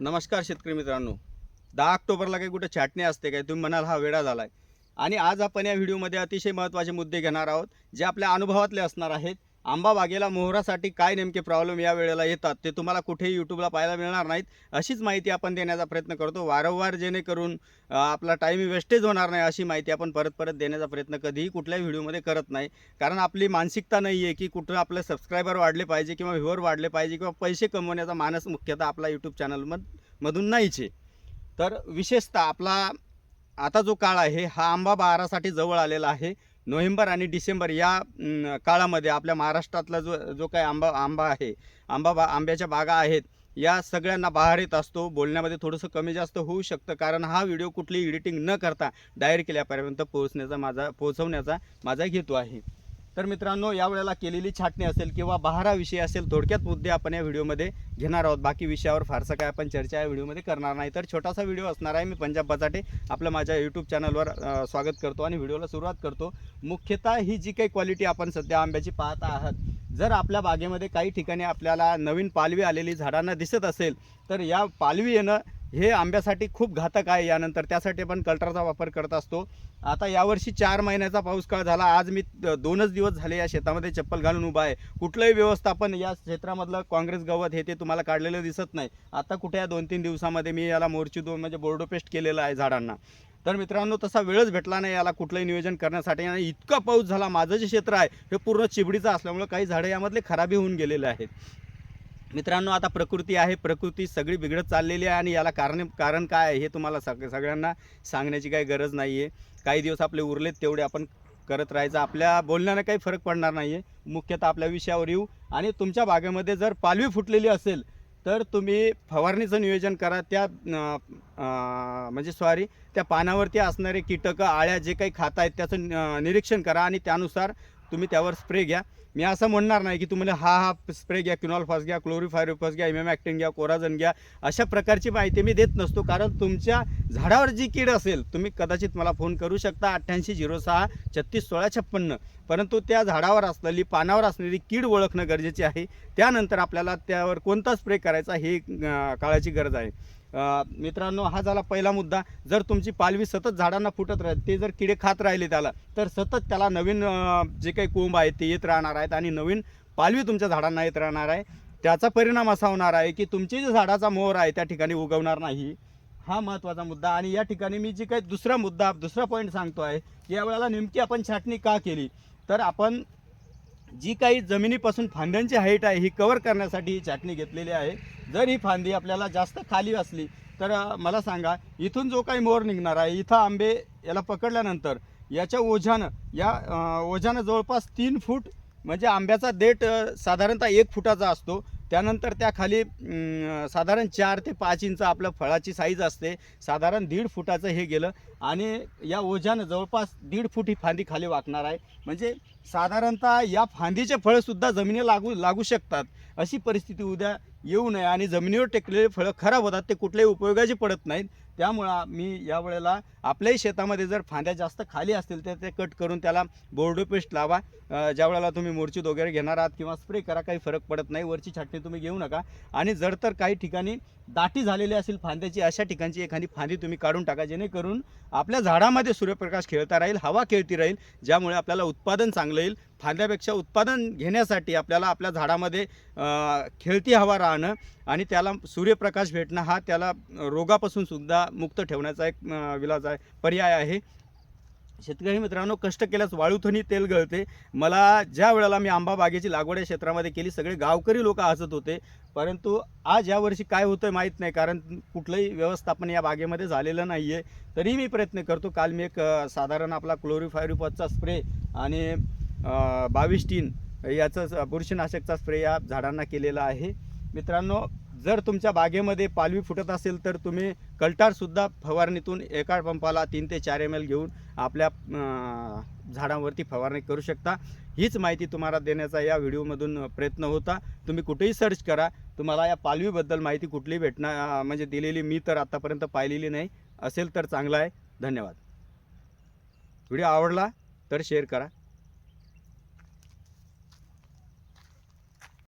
नमस्कार शेतकरी मित्रांनो. दहा ऑक्टोबरला काही कुठं छाटणी असते काय तुम्ही म्हणाल हा वेळा आहे आणि आज आपण या व्हिडिओमध्ये अतिशय महत्त्वाचे मुद्दे घेणार आहोत जे आपल्या अनुभवातले असणार आहेत. आंबा बागेला मोहरासाठी काय नेमके प्रॉब्लेम या वेळेला येतात ते तुम्हाला कुठेही यूट्यूबला पाहायला मिळणार नाहीत. अशीच माहिती आपण देण्याचा प्रयत्न करतो. वारंवार जेणेकरून आपला टाईम वेस्टेज होणार नाही अशी माहिती आपण परत परत देण्याचा प्रयत्न कधीही कुठल्याही व्हिडिओमध्ये करत नाही. कारण आपली मानसिकता नाही आहे की कुठं आपले सबस्क्रायबर वाढले पाहिजे किंवा व्ह्युअर वाढले पाहिजे किंवा पैसे कमवण्याचा मानस मुख्यतः आपला यूट्यूब चॅनलमध मधून नाहीच आहे. तर विशेषतः आपला आता जो काळ आहे हा आंबा बहारासाठी जवळ आलेला आहे. नोव्हेंबर आणि डिसेंबर या काळामध्ये आपल्या महाराष्ट्रातला जो जो काही आंबा आंबा आहे आंबा बा आंब्याच्या बागा आहेत या सगळ्यांना बाहेर येत असतो. बोलण्यामध्ये थोडंसं कमी जास्त होऊ शकतं कारण हा व्हिडिओ कुठली एडिटिंग न करता डायरेक्ट केल्यापर्यंत पोहोचण्याचा माझा पोहोचवण्याचा माझा हेतू आहे. तर मित्रांनो यावेळेला केलेली छाटणी असेल किंवा बहाराविषयी असेल थोडक्यात मुद्दे आपण या व्हिडिओमध्ये घेणार आहोत. बाकी विषयावर फारसं काय आपण चर्चा या व्हिडिओमध्ये करणार नाही. तर छोटासा व्हिडिओ असणार आहे. मी पंजाब बचाटे आपलं माझ्या यूट्यूब चॅनलवर स्वागत करतो आणि व्हिडिओला सुरुवात करतो. मुख्यतः ही जी काही क्वालिटी आपण सध्या आंब्याची पाहत आहात जर आपल्या बागेमध्ये काही ठिकाणी आपल्याला नवीन पालवी आलेली झाडांना दिसत असेल तर या पालवी येणं हे आंब्यासाठी खूप घातक आहे यानंतर. त्यासाठी आपण कल्टरचा वापर करत असतो. आता यावर्षी चार महिन्याचा पाऊस काळ झाला. आज मी दोनच दिवस झाले या शेतामध्ये चप्पल घालून उभा आहे. कुठलंही व्यवस्थापन या क्षेत्रामधलं काँग्रेस गवत हे ते तुम्हाला काढलेलं दिसत नाही. आता कुठे या दोन तीन दिवसामध्ये मी याला मोर्ची दोन म्हणजे बोर्डो पेस्ट केलेलं आहे झाडांना. तर मित्रांनो तसा वेळच भेटला नाही याला कुठलंही नियोजन करण्यासाठी. आणि इतका पाऊस झाला. माझं जे क्षेत्र आहे हे पूर्ण चिबडीचं असल्यामुळं काही झाडं यामधले खराबी होऊन गेलेले आहेत. मित्रांनो आता प्रकृती आहे. प्रकृती सगळी बिघडत चाललेली आहे आणि याला कारण कारण काय आहे हे तुम्हाला सग सगळ्यांना सांगण्याची काही गरज नाही आहे काही दिवस आपले उरलेत तेवढे आपण करत राहायचं. आपल्या बोलण्याने काही फरक पडणार नाही आहे मुख्यतः आपल्या विषयावर येऊ. आणि तुमच्या बागेमध्ये जर पालवी फुटलेली असेल तर तुम्ही फवारणीचं नियोजन करा. त्या म्हणजे सॉरी त्या पानावरती असणारे कीटकं आळ्या जे काही खात आहेत त्याचं निरीक्षण करा आणि त्यानुसार तुम्ही त्यावर स्प्रे घ्या. मी असं म्हणणार नाही की तुम्हाला हा हा स्प्रे घ्या क्युनॉलफॉस घ्या क्लोरीफायरोफास घ्या इमेम ॲक्टिन घ्या कोराजन घ्या. अशा प्रकारची माहिती मी देत नसतो. कारण तुमच्या झाडावर जी कीड असेल तुम्ही कदाचित मला फोन करू शकता. अठ्ठ्याऐंशी झिरो सहा छत्तीस सोळा छप्पन्न. परंतु त्या झाडावर असलेली पानावर असलेली कीड ओळखणं गरजेचे आहे. त्यानंतर आपल्याला त्यावर कोणता स्प्रे करायचा हे काळाची गरज आहे. मित्रांनो हा झाला पहिला मुद्दा. जर तुमची पालवी सतत झाडांना फुटत राहत ते जर किडे खात राहिले त्याला तर सतत त्याला नवीन जे काही कोंब आहेत ते येत राहणार आहेत आणि नवीन पालवी तुमच्या झाडांना येत राहणार आहे. त्याचा परिणाम असा होणार आहे की तुमची जे झाडाचा मोहर आहे त्या ठिकाणी उगवणार नाही. हा महत्त्वाचा मुद्दा. आणि या ठिकाणी मी जी काही दुसरा मुद्दा दुसरा पॉईंट सांगतो आहे की यावेळेला नेमकी आपण छाटणी का केली? तर आपण जी काही जमिनीपासून फांद्यांची हाईट आहे ही कवर करण्यासाठी ही छाटणी घेतलेली आहे. जर ही फांदी आपल्याला जास्त खाली असली तर मला सांगा इथून जो काही मोर निघणार आहे इथं आंबे याला पकडल्यानंतर याच्या ओझ्यानं या ओझ्यानं जवळपास तीन फूट म्हणजे आंब्याचा देठ साधारणतः एक फुटाचा असतो. त्यानंतर त्या खाली साधारण चार ते पाच इंच आपलं फळाची साईज असते. साधारण दीड फुटाचं हे गेलं. आणि या ओझ्यानं जवळपास दीड फूट ही फांदी खाली वाकणार आहे. म्हणजे साधारणतः या फांदीचे फळंसुद्धा जमिनीला लागू लागू शकतात. अशी परिस्थिती उद्या येऊ नये आणि जमिनीवर टेकलेले फळं खराब होतात ते कुठल्याही उपयोगाची पडत नाहीत. त्यामुळं मी यावेळेला आपल्याही शेतामध्ये जर फांद्या जास्त खाली असतील तर ते कट करून त्याला बोर्डो पेस्ट लावा. ज्या वेळेला तुम्ही मोर्चित वगैरे घेणार आहात किंवा स्प्रे करा काही फरक पडत नाही वरची छाटणी तुम्ही घेऊ नका. आणि जर तर काही ठिकाणी दाटी झालेली असेल फांद्याची अशा ठिकाणची एखादी फांदी तुम्ही काढून टाका जेणेकरून आपल्या झाडामध्ये सूर्यप्रकाश खेळता राहील हवा खेळती राहील ज्यामुळे आपल्याला उत्पादन चांगलं येईल. फांद्यापेक्षा उत्पादन घेण्यासाठी आपल्याला आपल्या झाडामध्ये खेळती हवा राहणं आणि त्याला सूर्यप्रकाश भेटणं हा त्याला रोगापासून सुद्धा मुक्त ठेवण्याचा एक विलाज आहे पर्याय आहे. शेतकरी मित्रांनो कष्ट केल्यास वाळूथनी तेल गळते. मला ज्या वेळेला मी आंबा बागेची लागवड या क्षेत्रामध्ये केली सगळे गावकरी लोक हसत होते. परंतु आज यावर्षी काय होतं माहीत नाही कारण कुठलंही व्यवस्थापन या बागेमध्ये झालेलं नाही आहे तरी मी प्रयत्न करतो काल मी एक साधारण आपला क्लोरिफायरिपॉजचा स्प्रे आणि बावीस टीन याचं बुरशीनाशकचा स्प्रे या झाडांना केलेला आहे. मित्रांनो जर तुमच्या बागेमध्ये पालवी फुटत असेल तर तुम्ही कल्टारसुद्धा फवारणीतून एका पंपाला तीन ते चार एम एल घेऊन आपल्या झाडांवरती फवारणी करू शकता. हीच माहिती तुम्हाला देण्याचा या व्हिडिओमधून प्रयत्न होता. तुम्ही कुठेही सर्च करा. तुम्हाला या पालवीबद्दल माहिती कुठली भेटणार म्हणजे दिलेली मी तर आत्तापर्यंत पाहिलेली नाही. असेल तर चांगलं आहे. धन्यवाद. व्हिडिओ आवडला तर शेअर करा.